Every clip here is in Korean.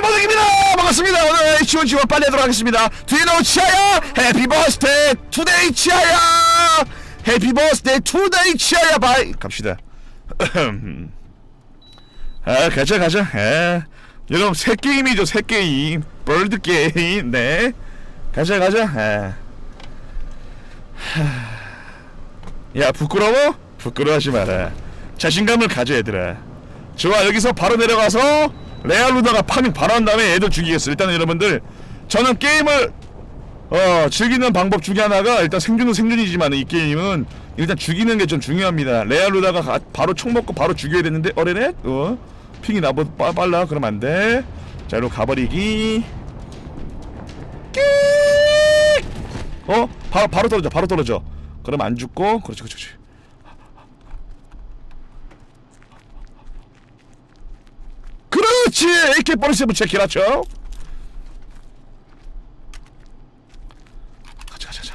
네, 모두입니다. 반갑습니다. 오늘 H1G1 빨리 하도록 하겠습니다. 디노 치아야, 해피 버스데이 투데이 치아야, 해피 버스데이 투데이 치아야, 바이. 갑시다. 아, 가자, 가자. 아, 여러분, 새 게임이죠, 새 게임. 벌드 게임, 네. 가자, 가자. 아. 하... 야, 부끄러워? 부끄러워하지 마라. 자신감을 가져, 얘들아. 좋아 여기서 바로 내려가서 레알 루다가 파밍 바로 한 다음에 애들 죽이겠어 일단은 여러분들 저는 게임을 어 즐기는 방법 중에 하나가 일단 생존은 생존이지만 이 게임은 일단 죽이는 게 좀 중요합니다. 레알 루다가 가- 바로 총 먹고 바로 죽여야 되는데 어레네 어? 핑이 나보다 빠- 빨라? 그럼 안돼. 자 이리로 가버리기. 끼! 어? 바로 바로 떨어져 바로 떨어져. 그럼 안 죽고 그렇지 그렇지 그렇지 그렇지. AK47 체키라죠. 가자 가자 가자.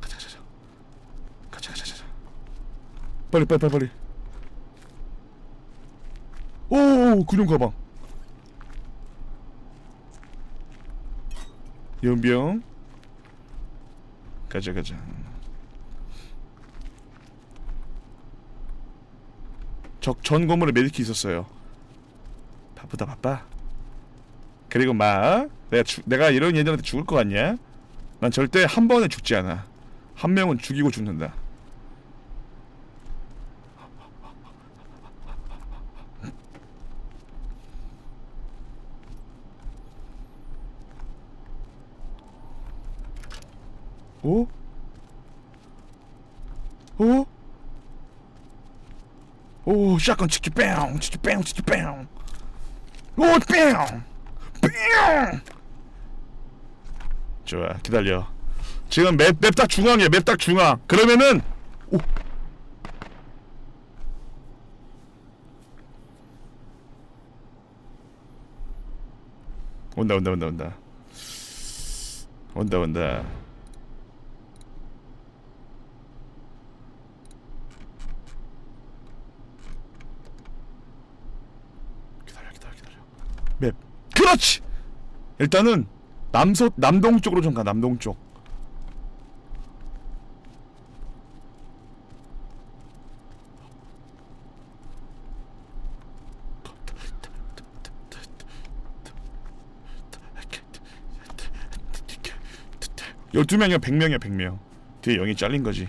가자 가자 가자. 가자 가자 빨리 빨리 빨리 오 근용 가방. 연병. 가자 가자 적 전 건물에 메디키 있었어요. 바쁘다 바빠. 그리고 막 내가 죽- 내가 이런 얘들한테 죽을 것 같냐? 난 절대 한 번에 죽지 않아. 한 명은 죽이고 죽는다. 오? 오? 오 샷건 치키 뺑 치키 뺑 치키 뺑 오, 뺑! 뺑! 좋아, 기다려. 지금 맵, 맵 딱 중앙이야, 맵 딱 중앙. 그러면은, 오. 온다, 온다, 온다, 온다. 온다, 온다. 기다려, 기다려, 기다려. 맵. 그렇지! 일단은, 남서, 남동 쪽으로 좀 가, 남동 쪽. 열두 명이야, 백 명이야, 백 명. 뒤에 영이 잘린 거지.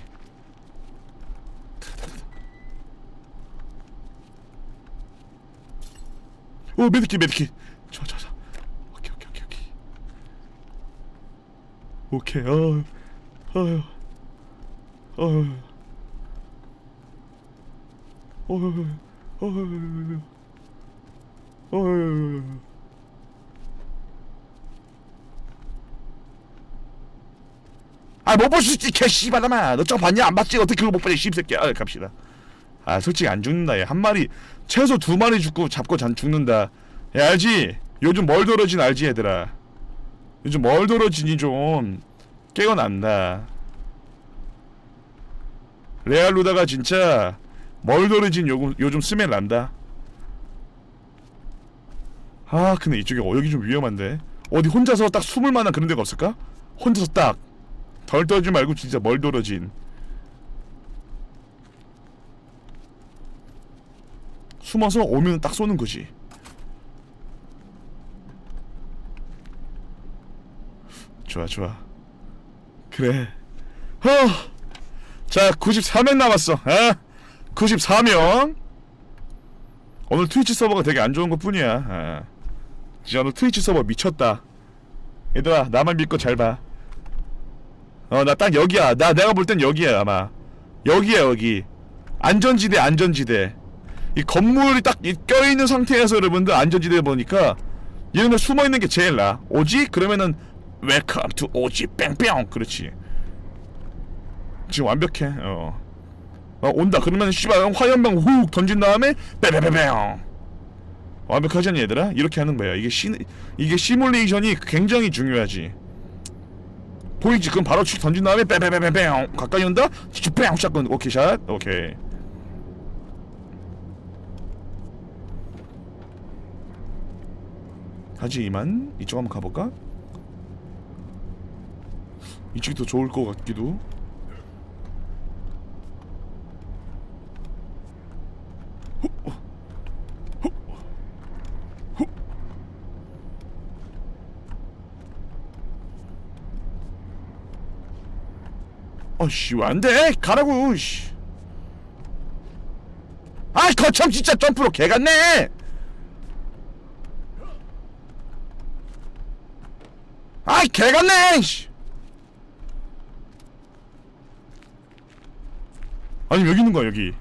오, 메디키, 메디키. 저, 저, 저. 오케이, 오케이, 오케이, 오케이. 오케이, 어, 어, 어, 어, 어, 어. 아, 못 볼 수 있지, 개씨발라마. 너 저거 봤냐? 안 봤지? 어떻게 그걸 못 보냐, 씹새끼야. 아, 갑시다. 아, 솔직히 안 죽는다. 얘 한 마리, 최소 두 마리 죽고 잡고 잔 죽는다. 야, 알지? 요즘 멀더러진 알지, 얘들아? 요즘 멀더러진이 좀 깨어난다. 레알루다가 진짜 멀더러진 요, 요즘 스멜 난다. 아, 근데 이쪽에 어, 여기 좀 위험한데. 어디 혼자서 딱 숨을 만한 그런 데가 없을까? 혼자서 딱. 덜 떨지 말고 진짜 멀더러진. 숨어서 오면 딱 쏘는 거지. 좋아 좋아. 그래. 허. 자 94명 남았어. 어? 94명. 오늘 트위치 서버가 되게 안 좋은 것 뿐이야. 어. 진짜 오늘 트위치 서버 미쳤다. 얘들아 나만 믿고 잘 봐. 어 나 딱 여기야. 나 내가 볼 땐 여기야 아마. 여기야 여기. 안전지대 안전지대. 이 건물이 딱 이- 껴있는 상태에서 여러분들 안전지대 보니까 얘네들 숨어있는 게 제일 나 오지? 그러면은 웰컴 투 오지 뺑뺑 그렇지. 지금 완벽해. 어, 어 온다. 그러면 씨발 화염병 훅 던진 다음에 빼빼빼뺑 완벽하지 않니 얘들아? 이렇게 하는 거야. 이게 시 이게 시뮬레이션이 굉장히 중요하지. 보이지? 그럼 바로 쭉 던진 다음에 빼빼빼뺑 가까이 온다? 뺑 샷건. 오케이 샷. 오케이. 하지만. 이쪽 한번 가볼까? 이쪽이 더 좋을 것 같기도. 아씨 왜 안돼? 가라고 씨. 아이 거참 진짜 점프로 개 같네. 아이 개 같네 씨 아니 여기 있는 거야 여기.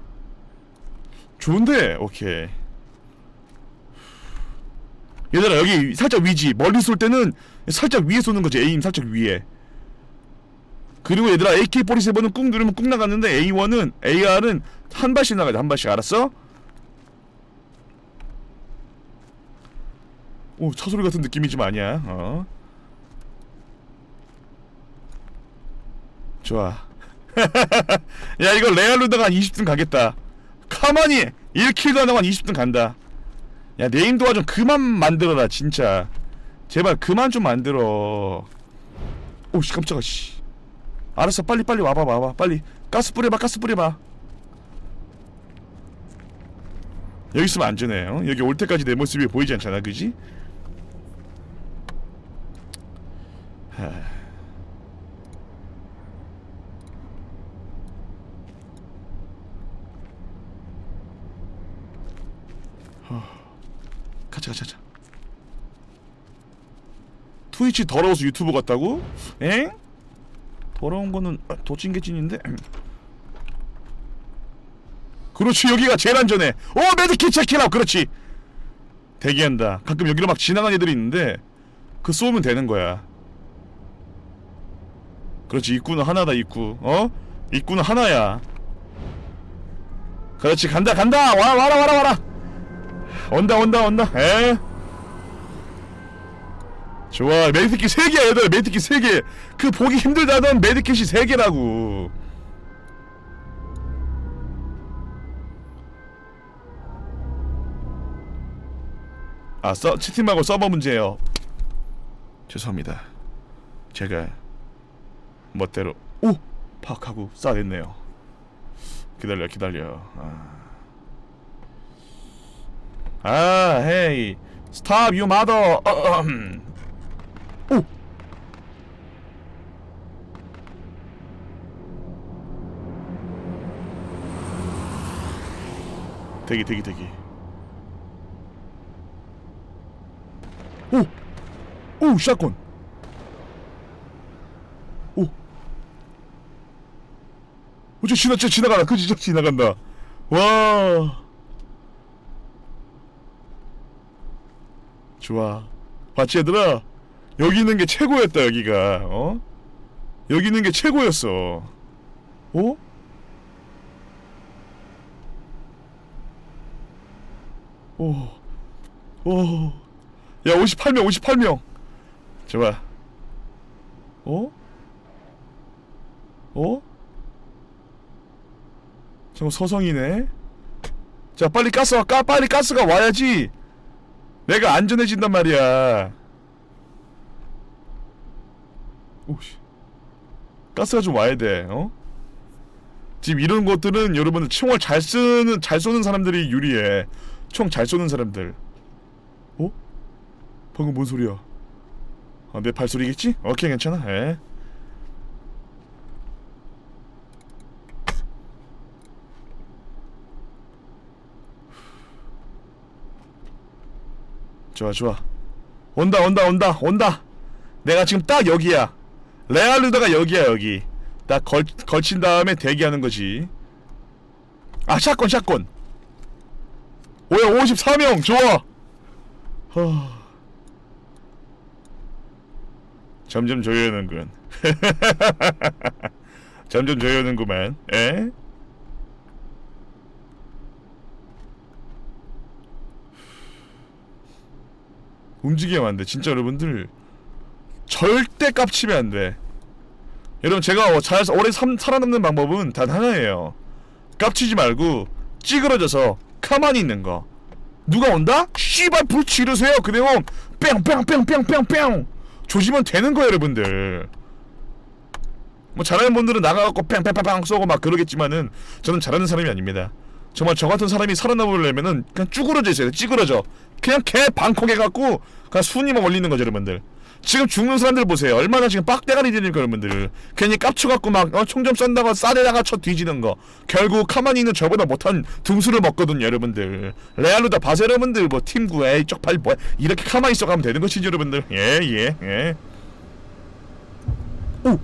좋은데? 오케이. 얘들아 여기 살짝 위지. 멀리 쏠 때는 살짝 위에 쏘는 거지 에임 살짝 위에. 그리고 얘들아 AK47은 꾹 누르면 꾹 나갔는데 A1은 AR은 한 발씩 나가야 돼한 발씩. 알았어? 오 차소리 같은 느낌이 좀 아니야. 어. 좋아 야 이거 레알로다가 한 20등 가겠다. 가만히 1킬도 안 하고 한 20등 간다. 야 네임도화 좀 그만 만들어라 진짜. 제발 그만 좀 만들어. 오씨 깜짝아 씨. 알았어 빨리 빨리 와봐 와봐. 빨리. 가스 뿌려봐 가스 뿌려봐. 여기 있으면 안전해 어? 여기 올 때까지 내 모습이 보이지 않잖아 그지? 하... 가자 가자 가자. 트위치 더러워서 유튜브 같다고? 엥? 더러운 거는 아, 도찐개찐인데? 그렇지 여기가 제일 안전해. 오 메디킷 체키라우 그렇지. 대기한다. 가끔 여기로 막 지나가는 애들이 있는데 그 쏘면 되는 거야. 그렇지 입구는 하나다 입구. 어? 입구는 하나야. 그렇지 간다 간다! 와 와라 와라 와라 온다 온다 온다. 에? 좋아. 메디킷 3개야 얘들아. 메디킷 3개. 그 보기 힘들다던 메디킷이 3개라고. 아 서, 채팅하고 서버 문제예요. 죄송합니다. 제가 멋대로 오! 파악하고 싸냈네요. 기다려 기다려. 아, 아 헤이. 스탑 유 마더. 오! 대기 대기 대기. 오! 오 샷건. 오! 어저 지나 저 지나가라 그지 저 지나간다. 와 좋아. 봤지 얘들아? 여기 있는 게 최고였다 여기가. 어? 여기 있는 게 최고였어. 어? 오, 오, 야 58명 58명. 좋아. 어? 어? 저거 서성이네. 자 빨리 가스 와 까, 빨리 가스가 와야지 내가 안전해진단 말이야 오씨 가스가 좀 와야 돼 어? 지금 이런 것들은 여러분들 총을 잘 쓰는 잘 쏘는 사람들이 유리해 총 잘 쏘는 사람들 어? 방금 뭔 소리야 아, 내 발소리겠지? 오케이 괜찮아 에. 좋아 좋아. 온다 온다 온다 온다. 내가 지금 딱 여기야. 레알루다가 여기야 여기. 딱 걸, 걸친 다음에 대기하는 거지. 아 샷건 샷건. 오야 54명 좋아. 허... 점점 조여오는군. 점점 조여오는구만. 에? 움직이면 안 돼 진짜 여러분들 절대 깝치면 안 돼. 여러분 제가 잘 오래 삼, 살아남는 방법은 단 하나예요. 깝치지 말고 찌그러져서 가만히 있는 거. 누가 온다? 씨발 불 지르세요. 그 내용 뺑뺑뺑뺑뺑뺑. 조지면 되는 거예요 여러분들. 뭐 잘하는 분들은 나가갖고 뺑뺑뺑뺑 쏘고 막 그러겠지만은 저는 잘하는 사람이 아닙니다. 정말 저 같은 사람이 살아남으려면은 그냥 쭈그러져 있어야 돼. 찌그러져 그냥 개 방콕 해갖고 그냥 순위만 올리는 거죠 여러분들. 지금 죽는 사람들 보세요. 얼마나 지금 빡대가리 되니까 여러분들. 괜히 깝쳐갖고 막 어, 총좀 쏜다고 싸대다가 쳐 뒤지는 거. 결국 가만히 있는 저보다 못한 등수를 먹거든요 여러분들. 레알로다 바세 여러분들. 뭐 팀구 에이 쪽팔 뭐 이렇게 가만히 있어 가면 되는 것이지 여러분들. 예예 예. 오!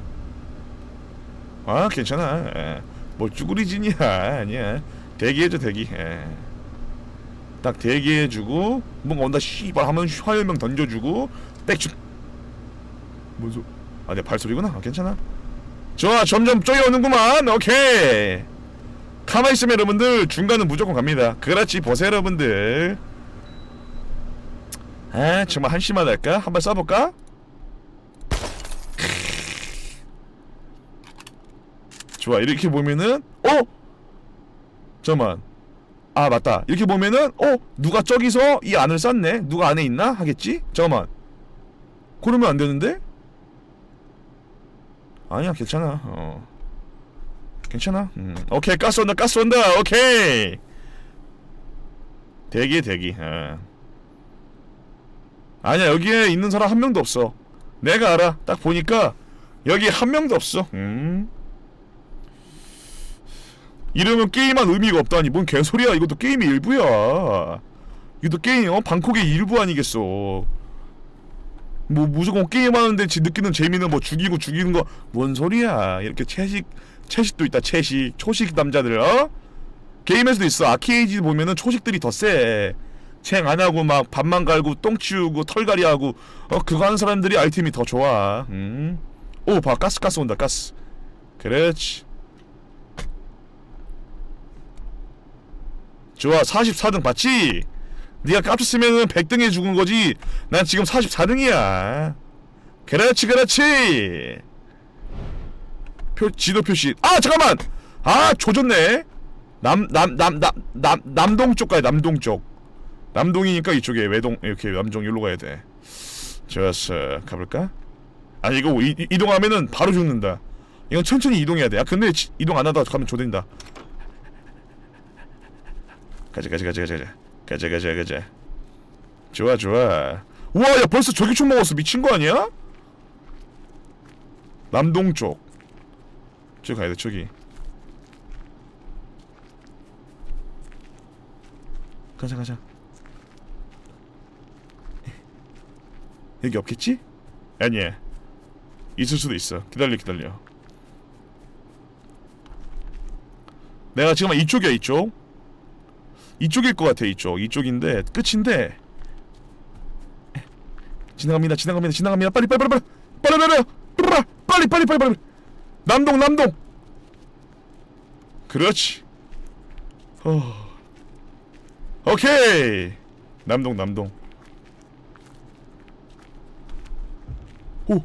아 괜찮아. 예. 뭐 쭈구리진이야. 아니야. 대기해줘 대기. 예. 딱 대기해주고 뭔가 온다 씨발 하면 화염병 던져주고 백주 뭔 소? 아, 내 발소리구나. 아, 괜찮아. 좋아, 점점 쪼여 오는구만. 오케이. 가만히 있으면 여러분들 중간은 무조건 갑니다. 그렇지, 보세요, 여러분들. 아, 정말 한심하달까? 한번 쏴볼까? 좋아, 이렇게 보면은, 어? 잠깐만. 아, 맞다. 이렇게 보면은, 어? 누가 저기서 이 안을 쐈네? 누가 안에 있나? 하겠지? 잠깐만. 그러면 안 되는데? 아니야 괜찮아 어 괜찮아 음. 오케이 가스 온다 가스 온다 오케이 대기 대기 어. 아니야 여기에 있는 사람 한 명도 없어 내가 알아 딱 보니까 여기 한 명도 없어 음. 이러면 게임한 의미가 없다니. 뭔 개소리야. 이것도 게임의 일부야. 이것도 게임 어? 방콕의 일부 아니겠어. 뭐 무조건 게임하는데 지 느끼는 재미는 뭐 죽이고 죽이는 거. 뭔 소리야. 이렇게 채식 채식도 있다. 채식. 초식 남자들 어? 게임에서도 있어. 아케이지 보면은 초식들이 더쎄챙 안 하고 막 밥만 갈고 똥 치우고 털갈이 하고 어? 그거 하는 사람들이 아이템이 더 좋아. 음 오봐. 가스 가스 온다. 가스. 그렇지 좋아 44등 봤지 네가 깝쳤으면은 100등에 죽은 거지. 난 지금 44등이야. 그렇지, 그렇지. 표 지도 표시. 아, 잠깐만. 아, 조졌네. 남 남 남 남 남 남동 쪽 가야 남동 쪽. 남동이니까 이쪽에 외동 이렇게 남동 여기로 가야 돼. 좋았어. 가볼까? 아니 이거 이, 이- 이동하면은 바로 죽는다. 이건 천천히 이동해야 돼. 아 근데 지- 이동 안 하다가 가면 조된다. 가자 가자 가자 가자. 가자 가자 가자. 좋아 좋아. 우와 야 벌써 저기총 먹었어. 미친 거 아니야? 남동쪽. 저기 가야 돼 저기. 가자 가자. 여기 없겠지? 아니야. 있을 수도 있어. 기다려 기다려. 내가 지금 이쪽이야 이쪽 이쪽일 것 같아 이쪽 이쪽인데 끝인데 지나갑니다 지나갑니다 지나갑니다 빨리 빨리 빨리 빨리 빨리 빨리 빨리 빨리 빨리 빨리 남동 남동 그렇지 어 오케이 남동 남동 오 어,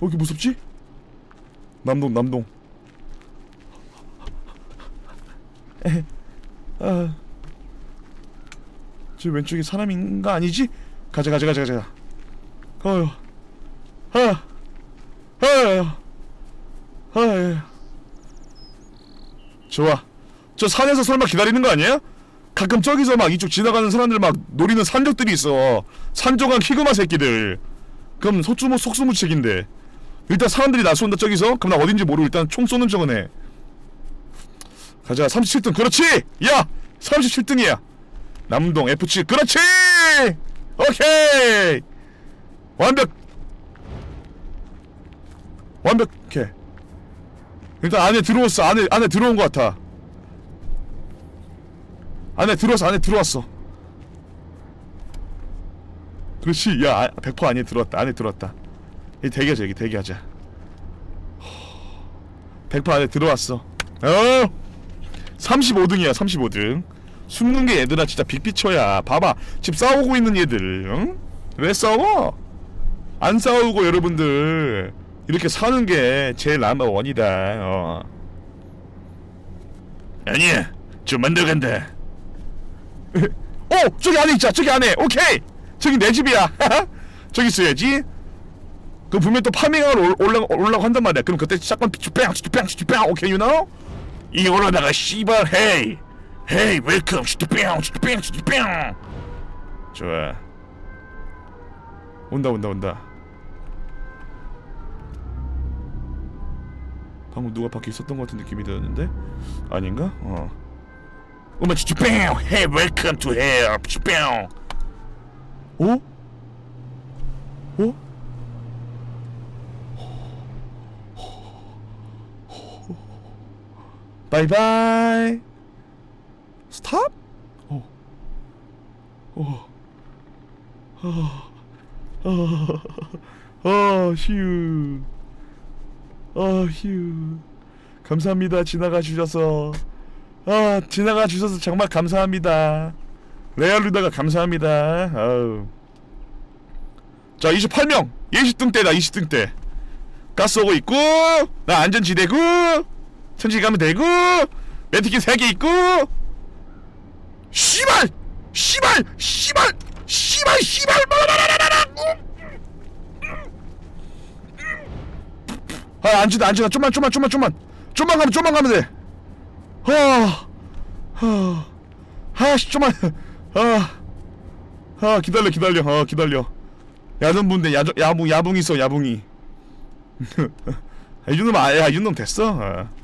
왜 이렇게 무섭지? 남동 남동 아, 저 왼쪽에 사람인가 아니지? 가자 가자 가자 가자. 어휴, 아, 아, 아, 좋아. 저 산에서 설마 기다리는 거 아니야? 가끔 저기서 막 이쪽 지나가는 사람들 막 노리는 산적들이 있어. 산적한 히그마 새끼들. 그럼 속수무 속수무책인데. 일단 사람들이 나 쏜다 저기서. 그럼 나 어딘지 모르고 일단 총 쏘는 척은 해. 가자. 37등. 그렇지! 야! 37등이야. 남동 F7 그렇지! 오케이! 완벽! 완벽해. 일단 안에 들어왔어. 안에 안에 들어온 것 같아. 안에 들어왔어. 안에 들어왔어. 그렇지. 야 100% 안에 들어왔다. 안에 들어왔다. 이 대기하자 여기. 대기하자. 100% 안에 들어왔어. 어 35등이야 35등. 숨는 게 얘들아 진짜 빅피처야. 봐봐 지금 싸우고 있는 얘들 응? 왜 싸워? 안 싸우고 여러분들. 이렇게 사는 게 제일 넘버원이다 어. 아니야 좀만 더 간다. 오 저기 안에 있자 저기 안에. 오케이. 저기 내 집이야. 저기 있어야지. 그 분명 또 파밍하러 올- 올라 올라고 한단 말이야. 그럼 그때 샷건 쭈뺑 쭈뺑 쭈뺑 오케이 you know 이거로다가 씨발 헤이! 헤이 웰컴 쭈뺑 쭈뺑 쭈뺑 좋아. 온다 온다 온다. 방금 누가 밖에 있었던 것 같은 느낌이 드는데? 아닌가? 어. 오마 쭈뺑 헤이 웰컴 투헬 쭈뺑 오? 오? 바이바이 스탑? 오. 오. 어. 어. 어, 휴. 어, 휴. 감사합니다. 지나가 주셔서. 아, 지나가 주셔서 정말 감사합니다. 레알 루다가 감사합니다. 아우. 자, 28명. 예시등대다, 예시등대. 가스 오고 있고, 나 안전지대고, 천천히 가면 되고, 매트킷 3개 있고, 씨발! 씨발! 씨발! 씨발! 씨발! 아, 안지다, 안지다. 좀만, 좀만, 좀만, 좀만. 좀만 가면, 좀만 가면 돼. 아, 아, 아, 씨, 좀만. 아, 아, 기다려, 기다려. 아, 기다려. 야전분대 야전 야붕 야붕 있어 야붕이. 이 정도면 아야 이 정도면 됐어. 아.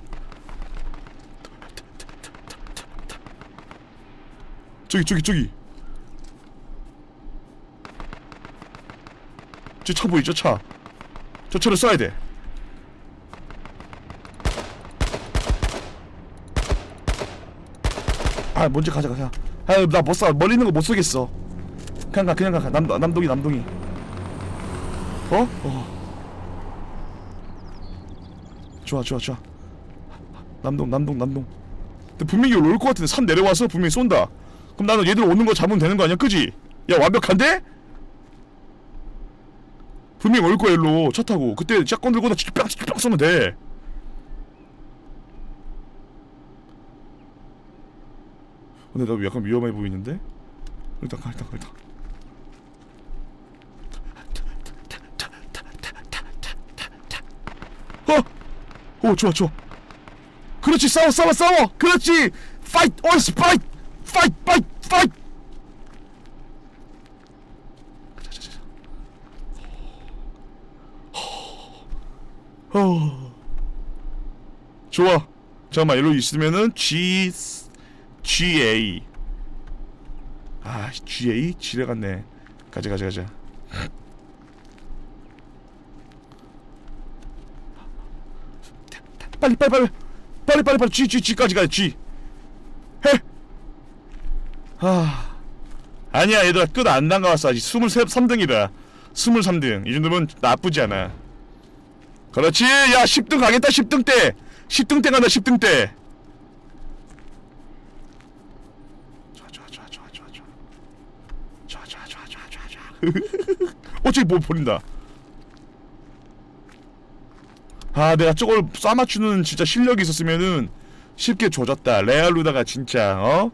저기 저기 저기. 저 차 보이죠 차. 저 차를 쏴야 돼. 아 먼저 가자 가자. 아 나못 쏴. 멀리 있는 거 못 쏘겠어. 그냥 가 그냥 가 남, 남동이 남동이 어? 어 좋아 좋아 좋아 남동 남동 남동 근데 분명히 올것 같은데 산 내려와서 분명히 쏜다 그럼 나는 얘들 오는 거 잡으면 되는 거 아니야? 그지? 야 완벽한데? 분명히 올 거야 일로. 차 타고. 그때 짝건 들고 나 찌빵 찌빵 쏘면 돼. 근데 나 약간 위험해 보이는데? 일단 가 일단 가 일단 어! 오 좋아 좋아. 그렇지 싸워 싸워 싸워. 그렇지. 파이트 얼스 파이트 파이트 파이트 파이트 어. 좋아. 잠깐만 일로 있으면은 G GA 아 GA 지뢰 같네. 가자 가자 가자. 빨리 빨리 빨리. 빨리 빨리 빨리. G G G까지 가야 G. 해. 하... 아니야 얘들아. 끝 안 담가왔어. 아직 23등이다. 23등. 이 정도면 나쁘지 않아. 그렇지. 야 10등 가겠다 10등 때. 10등 때 간다 10등 때. 어, 저기 뭐 버린다. 아, 내가 저걸 쏴맞추는 진짜 실력이 있었으면은 쉽게 조졌다. 레알루다가 진짜, 어?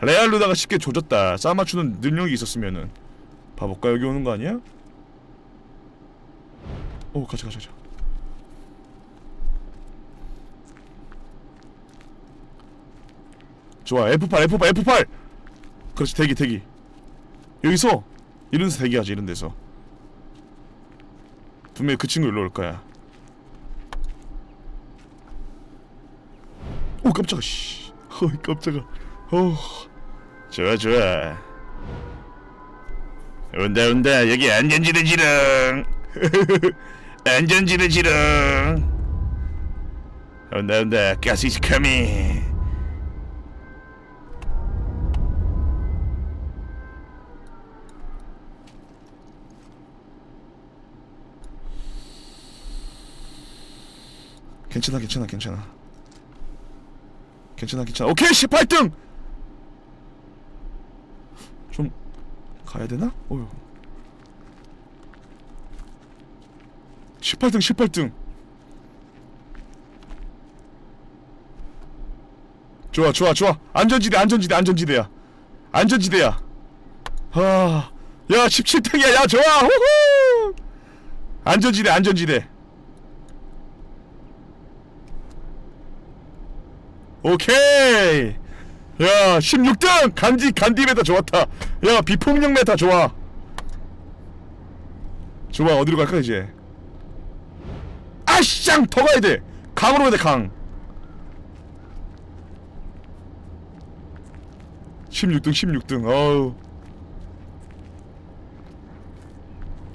레알 루다가 쉽게 조졌다. 쏴맞추는 능력이 있었으면은. 봐볼까? 여기 오는 거 아니야? 오 가자 가자 가자. 좋아 F8 F8 F8 그렇지 대기 대기. 여기서! 이런 데서 대기하지 이런 데서. 분명히 그 친구 일로 올 거야. 오 깜짝아 씨. 어이 깜짝아 어 좋아 좋아. 온다 온다. 여기 안전지르지릉 안전지르지릉 온다 온다. 가스 is coming. 괜찮아 괜찮아 괜찮아. 괜찮아 괜찮아. 오케이 18등 좀 가야 되나? 어휴. 18등 18등. 좋아 좋아 좋아. 안전지대 안전지대 안전지대야. 안전지대야. 아 야 17등이야. 야 좋아. 후후 안전지대 안전지대. 오케이 야 16등! 간지 간디 메타 좋았다. 야 비폭력 메타 좋아. 좋아 어디로 갈까 이제? 아쌍 더 가야 돼. 강으로 가야 돼강. 16등 16등. 어우.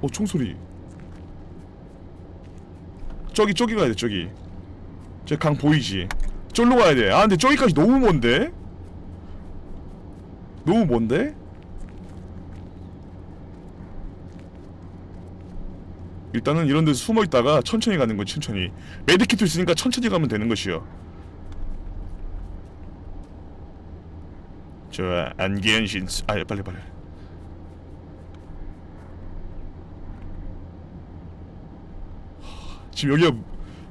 어 총소리. 저기 저기 가야 돼 저기. 저 강 보이지? 저기로 가야 돼아 근데 저기까지 너무 먼데 너무 먼데? 일단은 이런 데서 숨어 있다가 천천히 가는 거지 천천히. 메디키트 있으니까 천천히 가면 되는 것이요. 좋아 안기현신 아 빨리 빨리. 지금 여기가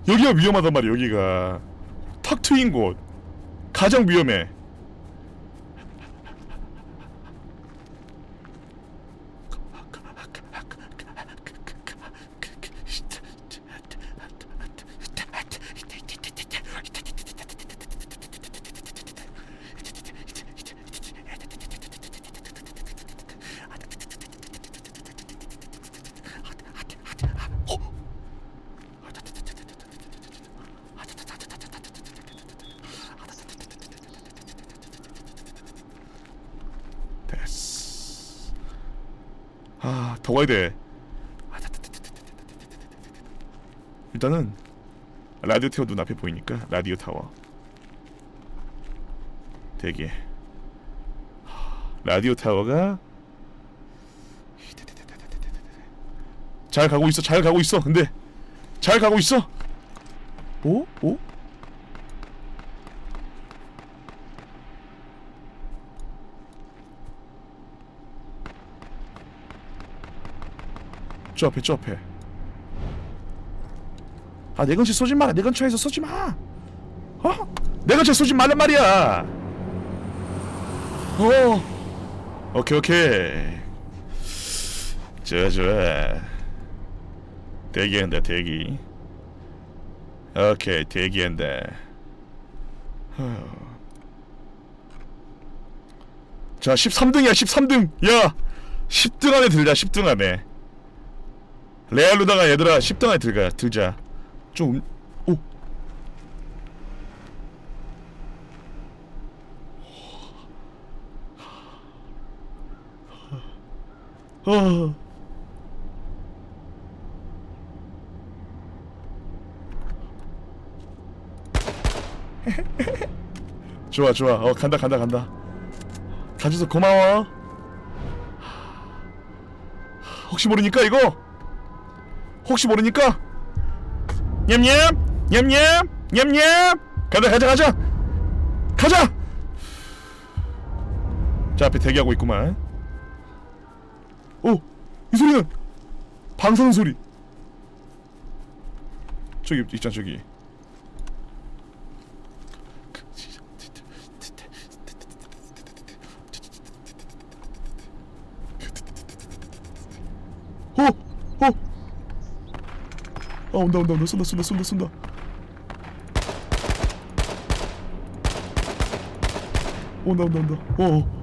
여기가 위험하단 말이야 여기가. 탁 트인 곳. 가장 위험해 됐어 아 더 가야 돼. 일단은 라디오 타워 눈앞에 보이니까 라디오 타워. 대기. 라디오 타워가 잘 가고 있어 잘 가고 있어. 근데 잘 가고 있어. 오? 오? 저 앞에 저 앞에 아 내 근처에 쏘지 마내 근처에서 쏘지 마. 어? 내 근처에 쏘지 말란 말이야. 어. 오케이 오케이. 좋아 좋아. 대기한다 대기. 오케이 대기한다. 후. 자 13등이야 13등. 야 10등 안에 들자 10등 안에 레알로다가 얘들아 10등 안에 들가 들자. 좀 음- 오. 어. 좋아 좋아. 어 간다 간다 간다. 가줘서 고마워. 혹시 모르니까 이거 혹시 모르니까. 냠냠 냠냠 냠냠. 가자 가자 가자. 가자! 자 앞에 대기하고 있구만. 오 이 소리는 방사능 소리. 저기 있잖아 저기. 어! 어! 아 온다 온다 온다. 쏜다 쏜다 쏜다 쏜다. 온다 온다 온다. 어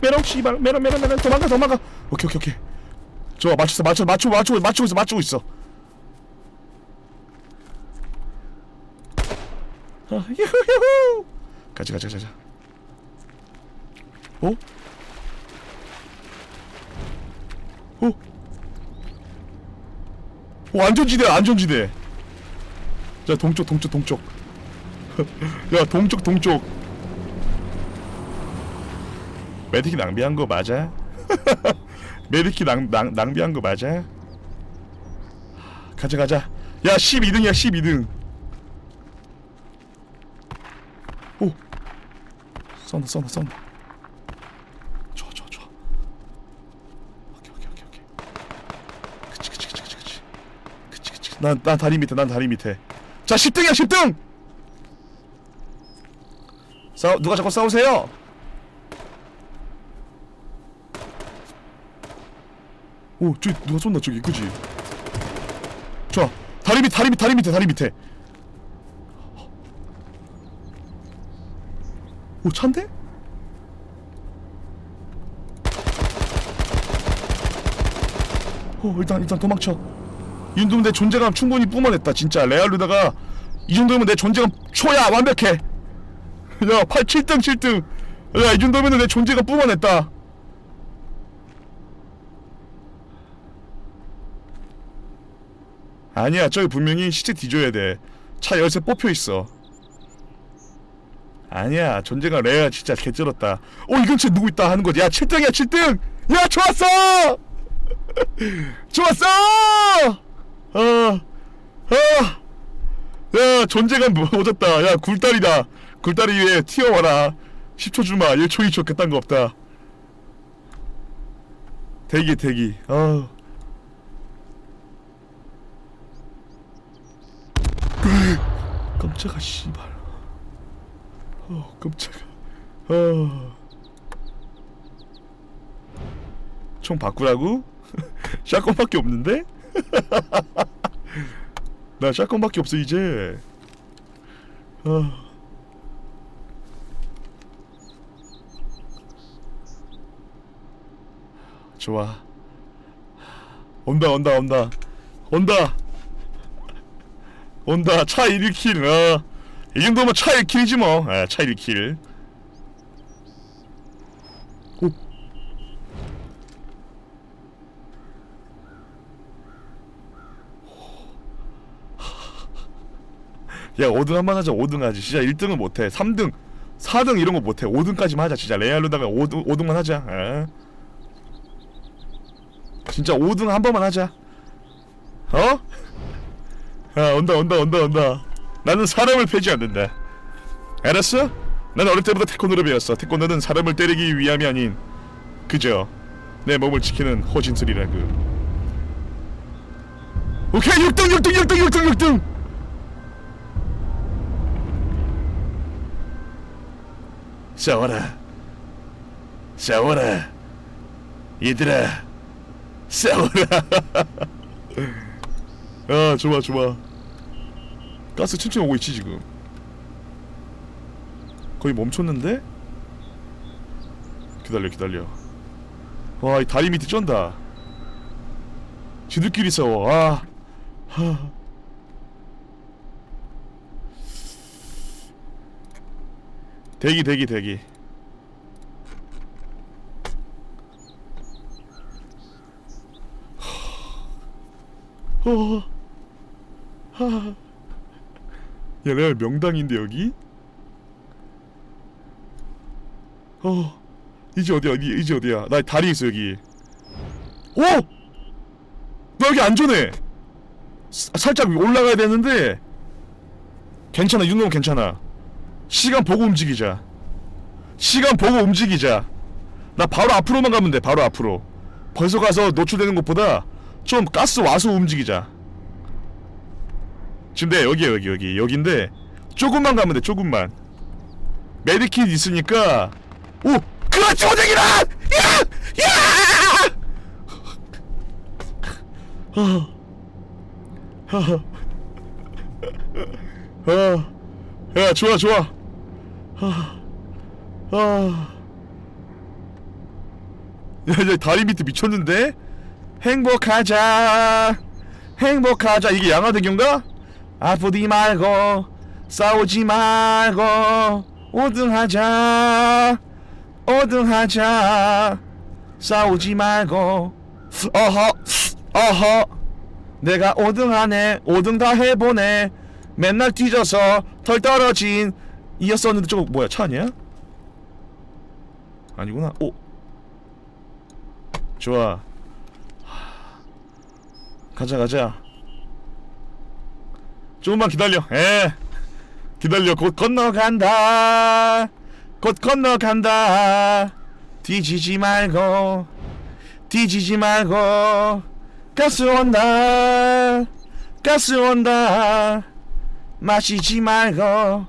메롱 씨발. 메롱 메롱 메롱. 도망가 도망가. 오케이 오케이 오케이. 좋아 맞췄어. 맞춰 맞추고 맞추고 맞추고 있어 맞추고 있어. 아 유후 유후. 가자 가자 가자. 어? 어? 오 안전지대 안전지대. 자 동쪽 동쪽 동쪽. 야 동쪽 동쪽. 메디키 낭비한 거 맞아? 메디키 낭, 낭, 낭비한 거 맞아? 가자 가자. 야 12등이야 12등. 오. 쏜다 쏜다 쏜다 좋아 좋아 좋아 오케이 오케이 오케이 오케이 그치 그치 그치 그치 그치 그치 그치 난 난 다리 밑에 난 다리 밑에 자 10등이야 10등 싸우 누가 자꾸 싸우세요? 오, 저기 누가 쏜다 저기 그지? 좋아, 다리 밑 다리 밑 다리 밑에 다리 밑에. 오, 차인데? 어, 일단 일단 도망쳐. 이 정도면 내 존재감 충분히 뿜어냈다 진짜. 레알루다가 이 정도면 내 존재감 초야 완벽해. 야 8, 7등 7등. 야 이 정도면 내 존재감 뿜어냈다. 아니야 저기 분명히 시체 뒤져야 돼차 열쇠 뽑혀있어. 아니야 존재감 레알 진짜 개쩔었다. 어이 근처에 누구 있다 하는 거지? 야 7등이야 7등! 야 좋았어! 좋았어 어, 어, 야, 존재감 오졌다. 야, 굴다리다. 굴다리 위에 튀어와라. 10초 주마. 1초, 2초, 그딴 거 없다. 대기, 대기. 어. 깜짝아, 씨발. 어, 깜짝아. 어. 총 바꾸라고? 샷건밖에 없는데? 나 샷건밖에 없어 이제. 아. 좋아. 온다 온다 온다 온다 온다 차 1킬 어. 이 정도면 차 1킬이지 뭐. 아, 차 1킬. 오. 야 5등 한 번 하자 5등 하지. 진짜 1등은 못해. 3등 4등 이런 거 못해. 5등까지만 하자 진짜. 레알로다가 5등, 5등만 하자 에? 진짜 5등 한 번만 하자. 어? 야 온다 온다 온다 온다. 나는 사람을 패지 않는다. 알았어? 난 어릴 때부터 태권도를 배웠어. 태권도는 사람을 때리기 위함이 아닌 그저 내 몸을 지키는 호진술이라고 오케이 6등 6등 6등 6등 6등 싸워라 싸워라 얘들아 싸워라 아 좋아 좋아. 가스 천천히 오고 있지 지금. 거의 멈췄는데? 기다려 기다려. 와 이 다리 밑에 쩐다. 지들끼리 싸워. 아 하. 대기 대기 대기 어. 하. 야 내가 명당인데 여기? 어 이제 어디야 어디 이제 어디야 나 다리 있어 여기 오! 나 여기 안전해 사- 살짝 올라가야 되는데 괜찮아 이 정도면 괜찮아 시간 보고 움직이자 시간 보고 움직이자 나 바로 앞으로만 가면 돼 바로 앞으로 벌써 가서 노출되는 것보다 좀 가스 와서 움직이자 지금 내 여기야 여기 여기 여기인데 조금만 가면 돼 조금만 메디킷 있으니까 오 그렇지 오뎅이다 야! 야! 아. 아. 아. 야 좋아 좋아 아. 아. 야, 야 다리 밑에 미쳤는데? 행복하자. 행복하자. 이게 양화대교인가? 아프지 말고 싸우지 말고 오등하자. 오등하자. 싸우지 말고. 어허 어허. 내가 5등 하네. 5등 다 해보네. 맨날 뒤져서 덜 떨어진 이었었는데 저거 뭐야? 차 아니야? 아니구나. 오. 좋아. 가자 가자. 조금만 기다려. 에 기다려. 곧 건너간다. 곧 건너간다. 뒤지지 말고. 뒤지지 말고. 가스 온다. 가스 온다. 마시지 말고